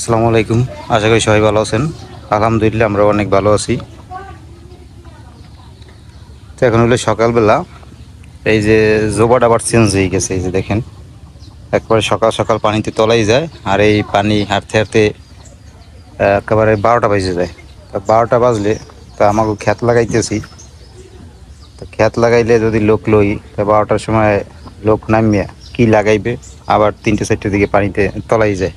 আসসালামু আলাইকুম। আশা করি সবাই ভালো আছেন। আলহামদুলিল্লাহ আমরা অনেক ভালো আছি। তো এখন হলো সকালবেলা। এই যে জোবাটা আবার চেঞ্জ হয়ে গেছে, এই যে দেখেন। একবারে সকাল সকাল পানিতে তলাই যায় আর এই পানি হাঁটতে হাঁটতে একেবারে বারোটা বাজে যায়। তা বারোটা বাজলে তা আমাকে খ্যাত লাগাইতেছি। তো খ্যাত লাগাইলে যদি লোক লই, তা বারোটার সময় লোক নামিয়ে কি লাগাইবে? আবার তিনটে চারটের দিকে পানিতে তলাই যায়।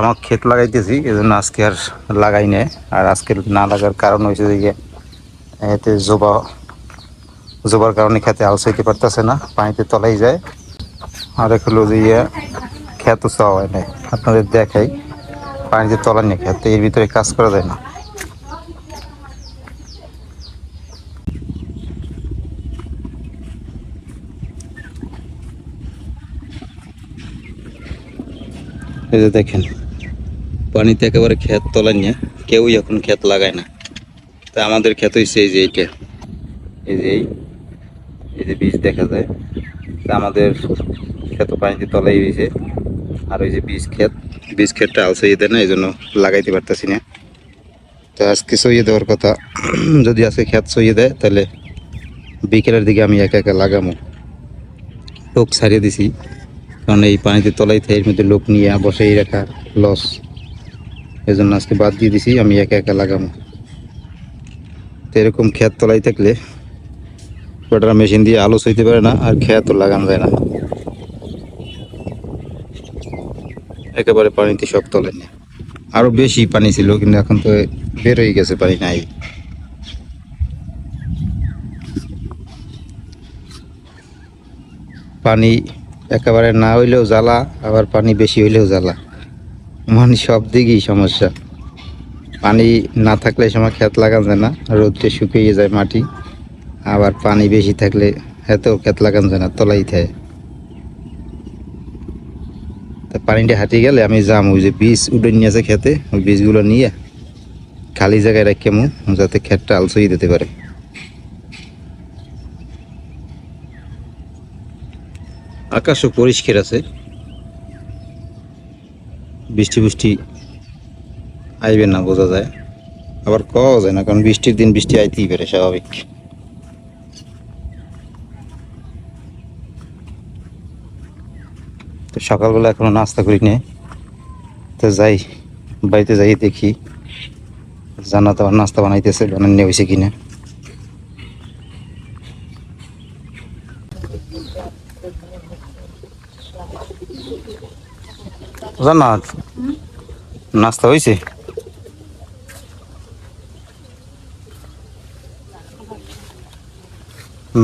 আমার ক্ষেত লাগাইতেছি, এজন্য জন্য আজকে আর লাগাই নাই। আর আজকে না লাগার কারণ হয়েছে যে, এতে জোবা, জোবার কারণে খেতে আলস হইতে পারতেছে না, পানিতে তলাই যায়। আর এক হলো যে ইয়ে খেত চাওয়া হয় নাই। আপনাদের দেখাই, পানিতে তলা নিয়ে খেতে, এর ভিতরে কাজ করা যায় না। এই যে দেখেন, পানিতে একেবারে ক্ষেত তোলা নিয়ে কেউই এখন ক্ষেত লাগায় না। তা আমাদের ক্ষেত হয়েছে এই যে এইটা। এই যে এই এই যে বীজ দেখা যায়। তা আমাদের ক্ষেত পানিতে তলাই হয়েছে আর ওই যে বীজ ক্ষেত, বীজ ক্ষেতটা আলসে দেয় না এই জন্য লাগাইতে পারতেছি না। তো আজকে সইয়ে দেওয়ার কথা, যদি আজকে ক্ষেত সইয়ে দেয়, তাহলে বিকেলের দিকে আমি একা একা লাগামো। লোক ছাড়িয়ে দিছি। কারণ এই পানিতে তলাই থেকে এর মধ্যে লোক নিয়ে বসেই রাখা লস এই জন্য আজকে বাদ দিয়ে দিছি, আমি একা একা লাগাবো। তো এরকম খেত তলাই থাকলে ওটার মেশিন দিয়ে আলো সইতে পারে না, আর খেত লাগানো যায় না। একেবারে পানিতে সব তলে নেই আরও বেশি পানি ছিল, কিন্তু এখন তো বের হয়ে গেছে, পানি নাই। পানি একেবারে না হইলেও জ্বালা, আবার পানি বেশি হইলেও জ্বালা। মানে সব দিকেই সমস্যা। পানি না থাকলে সময় ক্ষেত লাগান যায় না, রোদে শুকিয়ে যায় মাটি। আবার পানি বেশি থাকলে এতেও ক্ষেত লাগান যায় না তলাই থাকে। তা পানিটা হাঁটিয়ে গেলে আমি যাম, ওই যে বীজ উঠে নিয়ে আছে খেতে ওই বীজগুলো নিয়ে খালি জায়গায় রাখি মু, যাতে ক্ষেতটা আলসই দিতে পারে। আকাশও পরিষ্কার আছে। বৃষ্টি বৃষ্টি আইবে না, বোঝা যায়। আবার কওয়া যায় না, কারণ বৃষ্টির দিন বৃষ্টি আইতেই পারে, স্বাভাবিক। তো সকালবেলা এখনও নাস্তা করি নে তো যাই, বাড়িতে যাই দেখি। জানা তো নাস্তা বানাইতেছে বানান নিয়ে হয়েছে কিনা। জান্নাত। নাস্তা হয়েছে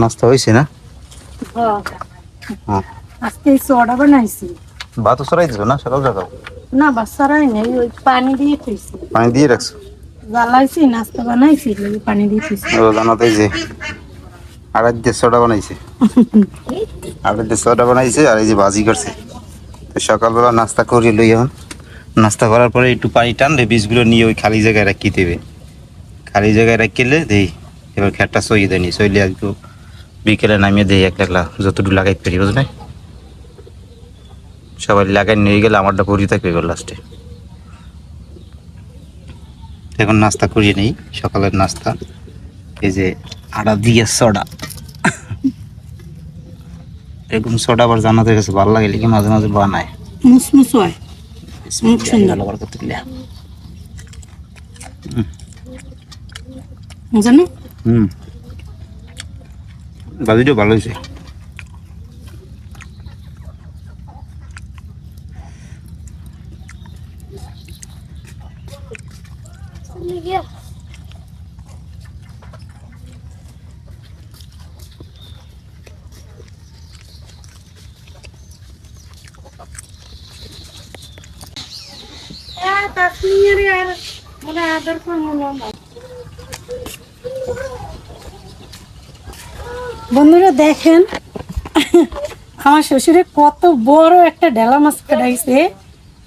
নাস্তা হয়েছে না? হ্যাঁ। আজকে সোডা বানাইছি। ভাতও সরাই দিছো না? সকাল সকাল? না বাচ্চারাই নেই ওই পানি দিয়ে খুঁজছি পানি দিয়ে রাখছো? জ্বালাইছি নাস্তা বানাইছি পানি দিয়ে খুঁজছি ও জানাতে যে আড়াই দিয়ে সোডা বানাইছে। আড়াই দিয়ে সোডা বানাইছে আর এই যে ভাজি করছে। সকালবেলা নাস্তা করি লই এখন নাস্তা করার পরে একটু পানি টানলে বীজগুলো নিয়ে ওই খালি জায়গায় রাখি দেবে। খালি জায়গায় রাখিলে দেই, এবার খেটটা সইয়ে দেয়নি সইলে একটু বিকেলে নামিয়ে দেই এক একলা, যতটুকু লাগাই পারি, বুঝলে? সবাই লাগাই নিয়ে গেলে আমারটা পরি থাকবে এবার লাস্টে এখন নাস্তা করিয়ে নেই, সকালের নাস্তা। এই যে আটা দিয়ে সোডা। এরকম সোডা আবার জানাতে গেছে ভালো লাগে লিখে মাঝে মাঝে বানায়। মুসমুস হয়। মুখ সুন্দর। করে করতে গেলে। জানো? হুম। বাজিটাও ভালো হয়েছে। বন্ধুরা দেখেন আমার শ্বশুরে কত বড় একটা ডেলা মাছ পাঠাইছে।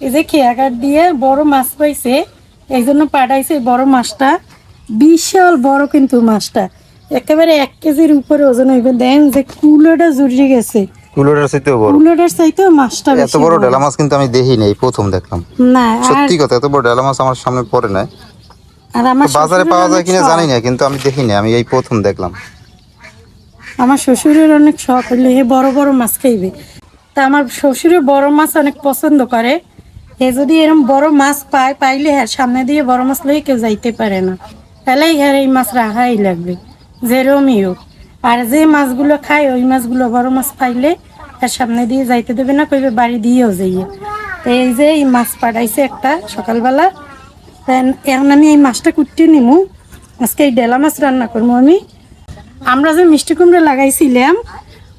এই যে খেয়াঘাট দিয়ে বড় মাছ পাইছে এই জন্য পাঠাইছে বড় মাছটা। বিশাল বড় কিন্তু মাছটা। একেবারে এক কেজির উপরে ওজন হইবে। দেন যে কুলোটা জুড়িয়ে গেছে। কুলোটার চাইতেও বড়। কুলোটার চাইতেও মাছটা এত বড় বড়। ডেলা মাছ কিন্তু আমি দেখি নাই প্রথম দেখলাম। না আর সত্যি কথা এত বড় ডেলা মাছ আমার সামনে পড়ে নাই। আর আমার তো বাজারে পাওয়া যায় কিনা জানি না কিন্তু আমি দেখি না আমি এই প্রথম দেখলাম। আমার শ্বশুরের অনেক শখ হইলে এ বড় বড় মাছ খাইবে। তা আমার শ্বশুরে বড় মাছ অনেক পছন্দ করে। এ যদি এরকম বড় মাছ পায়, পাইলে হ্যাঁ সামনে দিয়ে বড় মাছ লই কেউ যাইতে পারে না। তাহলে হ্যাঁ এই মাছ রাখাই লাগবে, যেরমই হোক। আর যে মাছগুলো খায়, ওই মাছগুলো বড় মাছ পাইলে হ্যাঁ সামনে দিয়ে যাইতে দেবে না, কইবে বাড়ি দিয়েও যাইয়ে। তো এই যে এই মাছ পাঠাইছে একটা সকালবেলা। এখন আমি এই মাছটা কুটতে নিমু। আজকে এই ডেলা মাছ রান্না করব আমি। আমরা যে মিষ্টি কুমড়া লাগাইছিলাম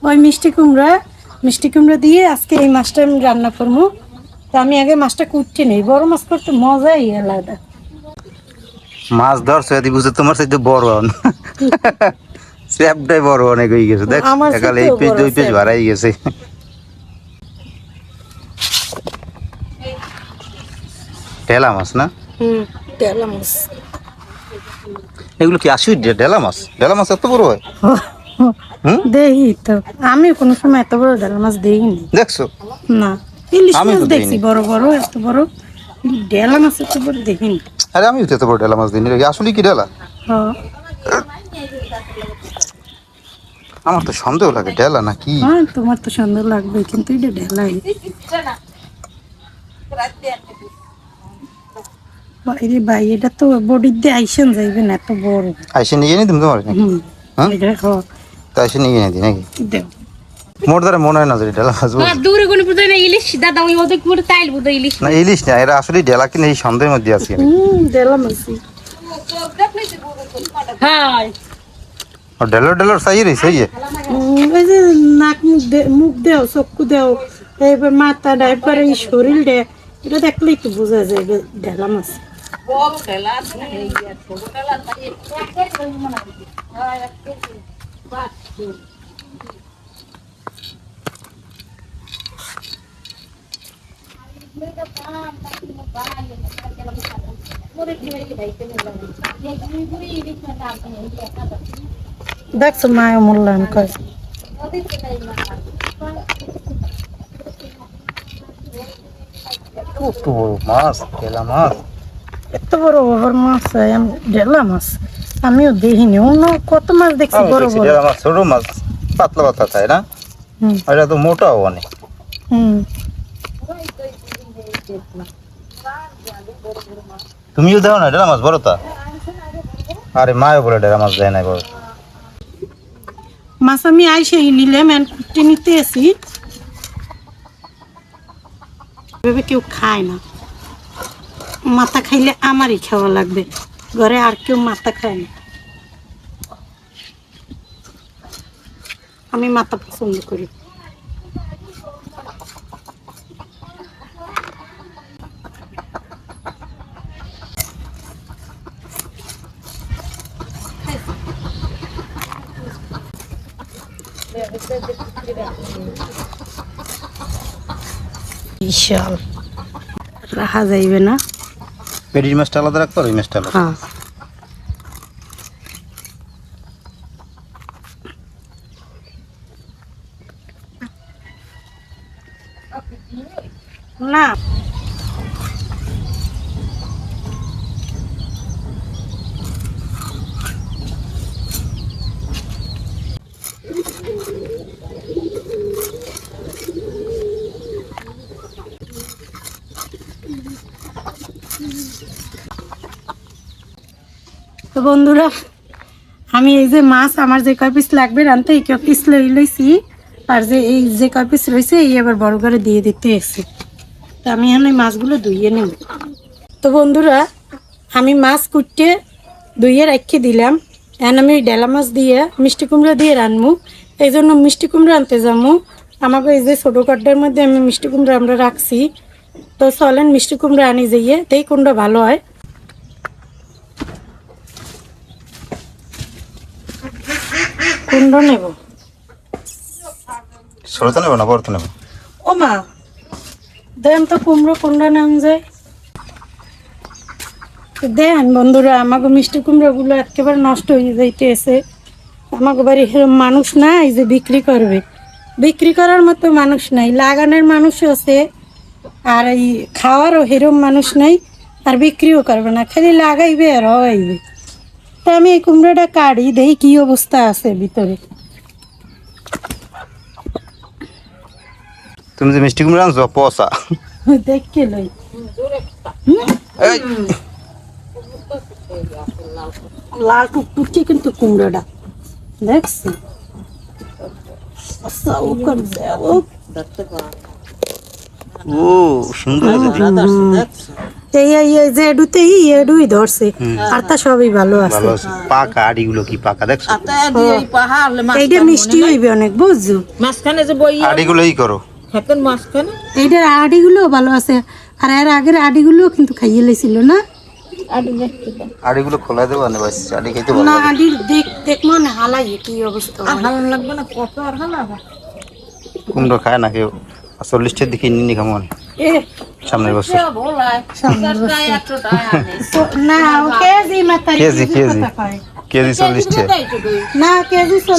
ওই মিষ্টি কুমড়া মিষ্টি কুমড়া দিয়ে আজকে এই মাছটা আমি রান্না করব। তো আমি আগে মাছটা কুটতে নেই বড় মাছ করতে মজাই আলাদা। মাছ ধরছো এদি বুঝে তোমার সাথে বড় হন স্যাপটাই বড় অনেক হয়ে গেছে দেখ আমার এই পেজ দুই পেজ। বাড়াই গেছে। ঢেলা মাছ না? হুম ডেলা মাছ। এগুলো কি আসি ঢেলা মাছ ঢেলা মাছ এত বড় হয়? হুম? দেখি তো। আমি কোনো সময় এত বড় ডেলা মাছ দেখিনি দেখছ? না। ইলিশ আমি মাছ তো দেখছি দেখিনি। বড় বড় এত বড়। ডেলা মাছ এত বড় দেখিনি। আরে আমি এত বড় ঢেলা মাছ দিই আসলে কি ঢেলা হ্যাঁ। আমার তো সন্দেহ লাগে ঢেলা না কি? হ্যাঁ তোমার তো সন্দেহ লাগবে কিন্তু এটা ঢেলাই বাইরে ভাই এটা তো বডির দিয়ে আইসেন যাইবে না এত বড়। আইসে নিয়ে নি তুমি তোমার? নাকি হুম হ্যাঁ? নিয়ে দিই নাকি? দেও মোর দ্বারা মনে হয় না যে ঢেলা মাছ বুঝলি? আর দূরে কোনো বুঝে না ইলিশ। দাদা ওই ওদের পুরো তাইল বুঝে ইলিশ না ইলিশ না এরা আসলে ঢেলা কিনে এই সন্দেহের মধ্যে আছি হুম হ্যাঁ আর এই যে নাক মুখ দে- মুখ দেও চক্ষু দেও এবার মাথা ডাইপার এই শরীর দে এটা দেখলেই তো বোঝা যায় যে ঢেলাম আছে দেখছ মায়া মূল্যায়ন করে। কত বড় মাছ ঢেলা মাছ। এত বড় বাবার মাছ আমি ঢেলা মাছ। আমিও দেখিনি। অন্য কত মাছ দেখছি বড় বড়? ঢেলা মাছ ছোট মাছ পাতলা পাতলা তাই না? হুম। এটা তো মোটাও অনেক। হুম। তুমিও দাও না ঢেলা মাছ বড় তা? আরে মায়ও বলে ঢেলা মাছ দেয় না বড়। মাছ আমি আইসে নিলাম এন কুটে নিতে আসি। কেউ খায় না। মাথা খাইলে আমারই খাওয়া লাগবে। ঘরে আর কেউ মাথা খায় না। আমি মাথা পছন্দ করি। বিশাল। রাখা যাইবে না। পেটির মাছটা আলাদা রাখতো আর ওই মাছটা আলাদা? হ্যাঁ। না। বন্ধুরা, আমি এই যে মাছ, আমার যে কয় পিস লাগবে রানতে, এই কয় পিস লই লইছি। আর যে এই যে কয় পিস রয়েছে এই আবার বড় করে দিয়ে দিতে এসে তো আমি এখন মাছগুলো ধুইয়ে নেব। তো বন্ধুরা, আমি মাছ কুটতে ধুইয়ে রেখে দিলাম। এখন আমি ডেলা মাছ দিয়ে, মিষ্টি কুমড়া দিয়ে রানবো এই জন্য মিষ্টি কুমড়া আনতে যাব। আমাকে এই যে ছোটো কাঠটার মধ্যে আমি মিষ্টি কুমড়া আমরা রাখছি। তো চলেন মিষ্টি কুমড়া আনি যাইয়ে তেই কোনটা ভালো হয়। নেব। নেব না নেব? ও মা দেন তো কুমড়ো কোনটা নাম যায় দেন বন্ধুরা আমাকে মিষ্টি কুমড়োগুলো একেবারে নষ্ট হয়ে যাইতে এসে আমাকে বাড়ি মানুষ নাই যে বিক্রি করবে। বিক্রি করার মতো মানুষ নাই লাগানোর মানুষ আছে আর এই খাওয়ারও হেরম মানুষ নাই আর বিক্রিও করবে না খালি লাগাইবে আর হইবে। তো আমি এই কুমড়োটা কাটি দেখি কি অবস্থা আছে ভিতরে। তুমি যে মিষ্টি কুমড়া আনছো পচা। দেখে লই। এই। লাল টুকটুকি কিন্তু কুমড়োটা। দেখছি? আচ্ছা, ও। কর দেও। ও সুন্দর এই এই এই যে এডুতেই এডুই ধরছে। আর তা সবই ভালো আছে। ভালো আছে। পাকা আড়িগুলো কি পাকা দেখছ? এইটা মিষ্টি হইবে অনেক বুঝছ? মাঝখানে যে বই আড়িগুলোই করো। মাঝখানে? এইটার আডিগুলো ভালো আছে। আর এর আগের আডিগুলো কিন্তু খাইয়ে লেছিল না? আড়িগুলো খোলা দেবো না বাস আড়ি খাইতে ভালো না আডি দেখ দেখ মনে হালাই কি অবস্থা। আর লাগবে না কত আর ভালো কুমড়ো খায় না কেউ। চল্লিশটার দিকে নিনি কেমন এ সামনের বছর। না ও কেজি কেজি, কেজি। চল্লিশ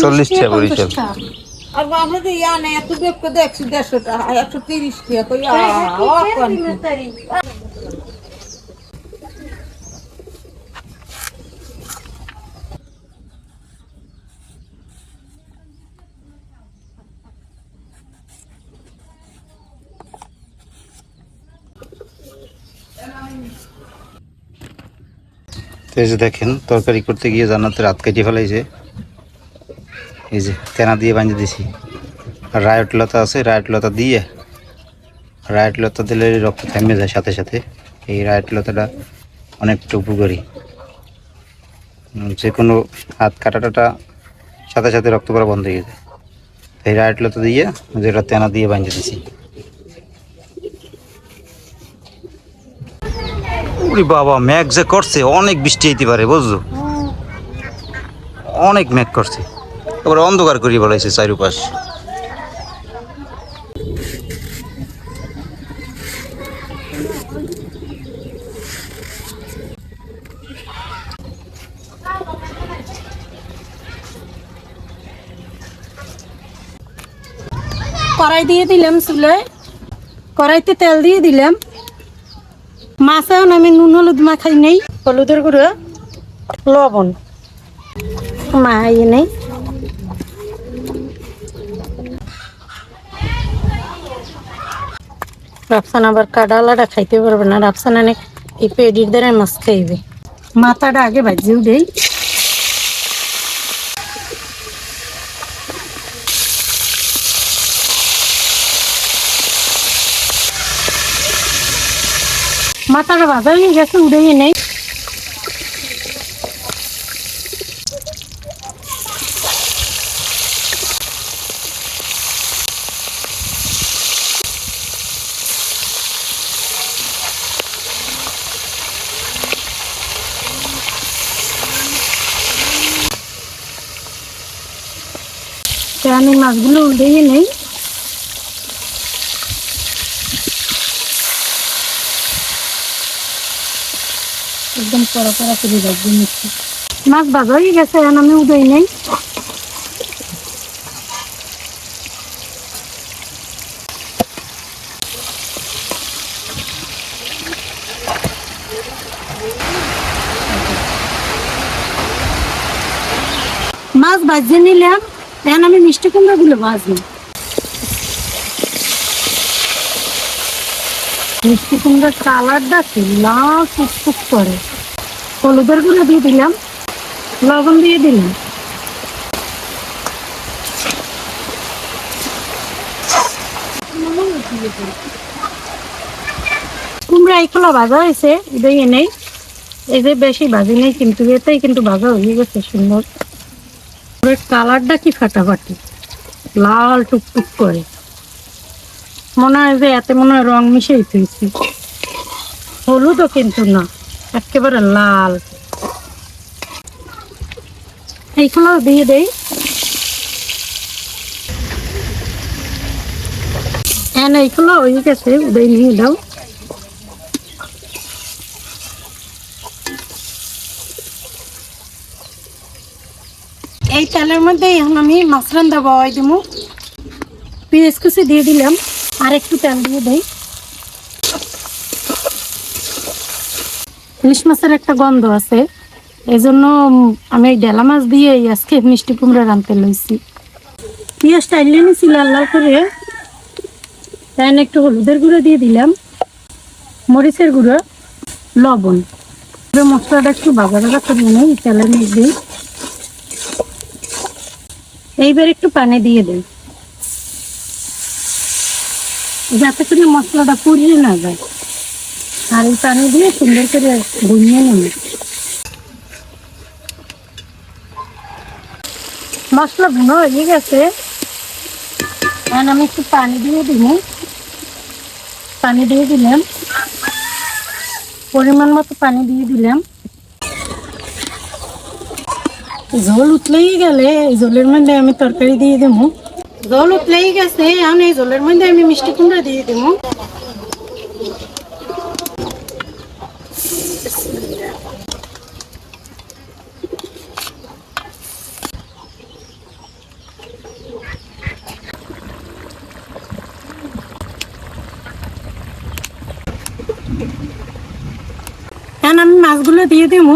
চল্লিশ টাকা, বরিশাল। আর বাবা তো ইয়া নেই এত দেখছি দেড়শো টাকা একশো তিরিশ টাকা কই এই যে কি কেজি মাতারি? এই যে দেখেন, তরকারি করতে গিয়ে জান্নাতে রাত কেটে ফেলাইছে। এই যে তেনা দিয়ে বাঁধে দিছি। আর রায়ট লতা আছে রায়ট লতা দিয়ে রায়ট লতা দিলে রক্ত থেমে যায় সাথে সাথে। এই রায়ট লতাটা অনেকটা উপকারী। যে কোনো হাত কাটাটাটা সাথে সাথে রক্ত করা বন্ধ হয়ে যায়। এই রায়ট লতা দিয়ে যেটা তেনা দিয়ে বাঁধে দিছি। ওরে বাবা ম্যাঘ যে করছে, অনেক বৃষ্টি হইতে পারে, বুঝছ? অনেক মেঘ করছে। এবার অন্ধকার করিয়ে বলাইছে চারুপাশ। কড়াই দিয়ে দিলাম চুলায়। কড়াইতে তেল দিয়ে দিলাম। মাছেও আমি নুন হলুদ মাখাই নেই। হলুদের গুঁড়ো লবণ। মাখাই নেই। রাফসান আবার কাডালাটা খাইতে পারবে না। রাফসান অনেক এই পেডির দ্বারা মাছ খাইবে। মাথাটা আগে ভাজিও দেই। মাথাটা ভাজা হয়ে গেছে উড়েই নেই তো আমি মাছগুলো উল্টেই নেই একদম পড়া পড়া করে রাখব মিষ্টি। মাছ ভাজা হয়ে গেছে, এখন আমি উদয় নেই। মাছ ভাজিয়ে নিলাম, এখন আমি মিষ্টি কুমড়া গুলো ভাজবো। মিষ্টি কুমড়ার কালারটা কি লাল টুকটুক করে। হলুদের গুঁড়ো দিয়ে দিলাম, লবণ দিয়ে দিলাম। কুমড়া এগুলো ভাজা হয়েছে, এটাই নেই এই যে বেশি ভাজি নেই, কিন্তু এটাই কিন্তু ভাজা হয়ে গেছে, সুন্দর। কালারটা কি ফাটাফাটি। লাল টুকটুক করে। মনে হয় যে এতে মনে হয় রং মিশিয়ে তুইছি হলুদও কিন্তু না, একেবারে লাল। এইগুলো দিয়ে দেই। হ্যাঁ এইগুলো হয়ে গেছে নিয়ে দাও এই তেলের মধ্যে এখন আমি মাছ রান্দা বয় দিব পেঁয়াজ কুচি দিয়ে দিলাম। আর একটু তেল দিয়ে দেই। ইলিশ মাছের একটা গন্ধ আছে এই জন্য আমি এই ডেলা মাছ দিয়ে এই আজকে মিষ্টি কুমড়া রাঁধতে লইছি। পেঁয়াজটা আইলে নিছি লাল লাল করে। তাই একটু হলুদের গুঁড়ো দিয়ে দিলাম। মরিচের গুঁড়ো, লবণ। মশলাটা একটু বাগা বাগা করে নেই তেলের মধ্যে। এইবার একটু পানি দিয়ে দেই। যাতে করে মশলাটা পুড়িয়ে না যায়। আর এই পানি দিয়ে সুন্দর করে ভুনিয়ে নেব। মশলা ভুনো হয়ে গেছে। এখন আমি একটু পানি দিয়ে দিব। পানি দিয়ে দিলাম। পরিমাণ মতো পানি দিয়ে দিলাম। জল উঠলেই গেলে এই জলের মধ্যে আমি তরকারি দিয়ে দেবো। জল উঠলেই গেছে, এখন এই জলের মধ্যে আমি মিষ্টি কুমড়া দিয়ে দেবো। এখন আমি মাছগুলো দিয়ে দেবো।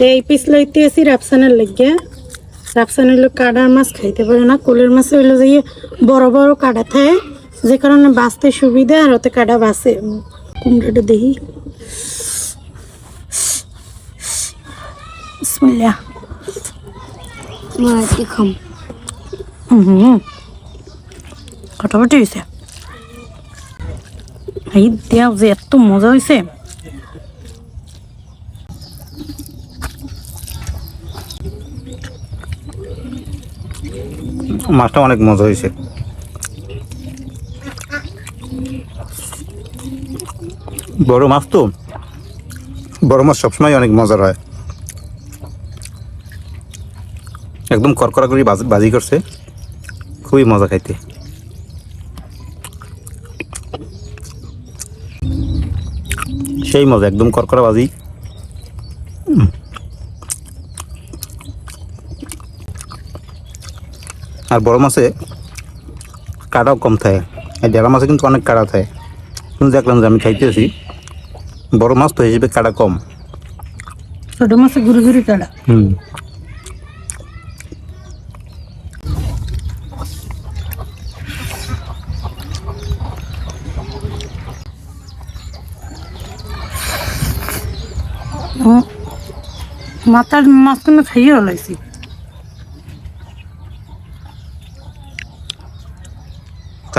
তো এই পিস লইতে আসি রাফসানের লেগে। রাফসানের লোক কাটার মাছ খাইতে পারে না কোলের মাছ হইল যে ইয়ে বড় বড় কাটা থাকে যে কারণে বাঁচতে সুবিধা আর ওতে কাটা বাঁচে। কুমড়াটা দেখি। বিসমিল্লাহ। মাছকে খাম? হুম কাটাকাটি হয়েছে এই দেওয়া যে এত মজা হয়েছে মাছটা অনেক মজা হয়েছে। বড় মাছ তো? বড় মাছ সবসময় অনেক মজার হয়। একদম করকরা করে বাজি করছে। খুবই মজা খাইতে। সেই মজা, একদম করকরা বাজি। আর বড় মাছে কাটাও কম থাকে। আর ডেলা মাছে কিন্তু অনেক কাটা থাকে। কিন্তু দেখলাম যে আমি খাইতেছি বড় মাছ তো হিসেবে কাটা কম। ছোট মাছে ঘুরে ঘুরে কাটা হুম। মাথার মাঝখানে খাইয়ে হলাইছি